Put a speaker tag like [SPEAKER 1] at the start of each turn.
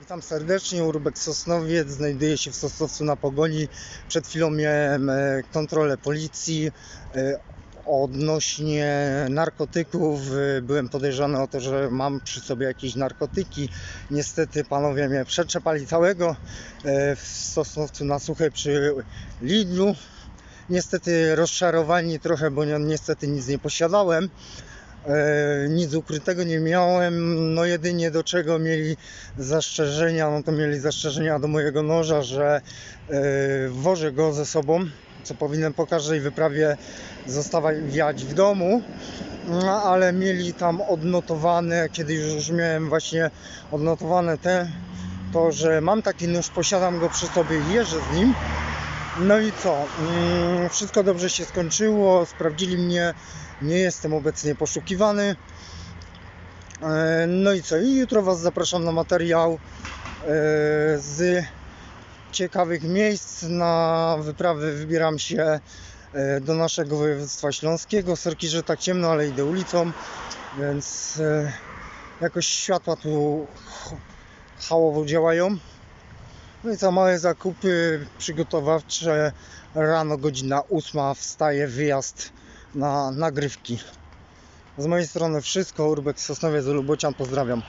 [SPEAKER 1] Witam serdecznie, Urbex Sosnowiec znajduje się w Sosnowcu na Pogoni. Przed chwilą miałem e, kontrolę policji e, odnośnie narkotyków. E, Byłem podejrzany o to, że mam przy sobie jakieś narkotyki. Niestety panowie mnie przetrzepali całego w Sosnowcu na suche przy Lidlu. Niestety rozczarowani trochę, bo ni- niestety nic nie posiadałem. E, nic ukrytego nie miałem, no jedynie do czego mieli zastrzeżenia, no to mieli zastrzeżenia do mojego noża, że e, wożę go ze sobą, co powinien po każdej wyprawie zostawiać w domu, no, ale mieli tam odnotowane, kiedy już miałem właśnie odnotowane te, to, że mam taki nóż, posiadam go przy sobie i jeżdżę z nim. No i co? Mm, Wszystko dobrze się skończyło, sprawdzili mnie, nie jestem obecnie poszukiwany. E, No i co? I jutro Was zapraszam na materiał e, z ciekawych miejsc. Na wyprawy wybieram się e, do naszego województwa śląskiego. Sorki, że tak ciemno, ale idę ulicą, więc jakoś światła tu hałowo działają. No i co, małe zakupy przygotowawcze. Rano godzina 8 wstaje wyjazd na nagrywki. Z mojej strony wszystko. Urbek Sosnowiec Lubocian. Pozdrawiam.